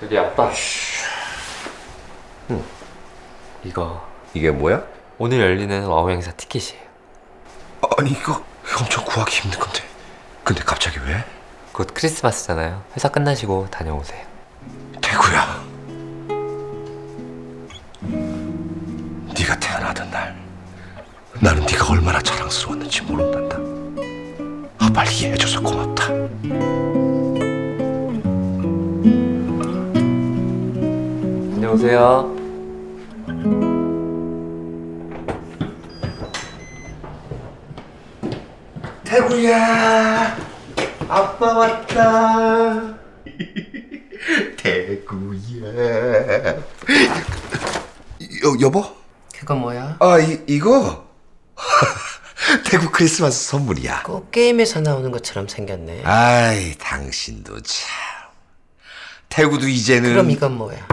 저기 아빠. 이거 이게 뭐야? 오늘 열리는 와우 행사 티켓이에요. 아니 이거 엄청 구하기 힘든 건데. 근데 갑자기 왜? 곧 크리스마스잖아요. 회사 끝나시고 다녀오세요. 태구야. 네가 태어나던 날 나는 네가 얼마나 자랑스러웠는지 모른단다. 아 빨리 이해해줘서 고맙다. 오세요. 태구야, 아빠 왔다. 태구야. 여, 여보? 그거 뭐야? 아, 이, 이거? 태국 크리스마스 선물이야. 꼭 게임에서 나오는 것처럼 생겼네. 아이, 당신도 참. 태구도 이제는. 그럼 이건 뭐야?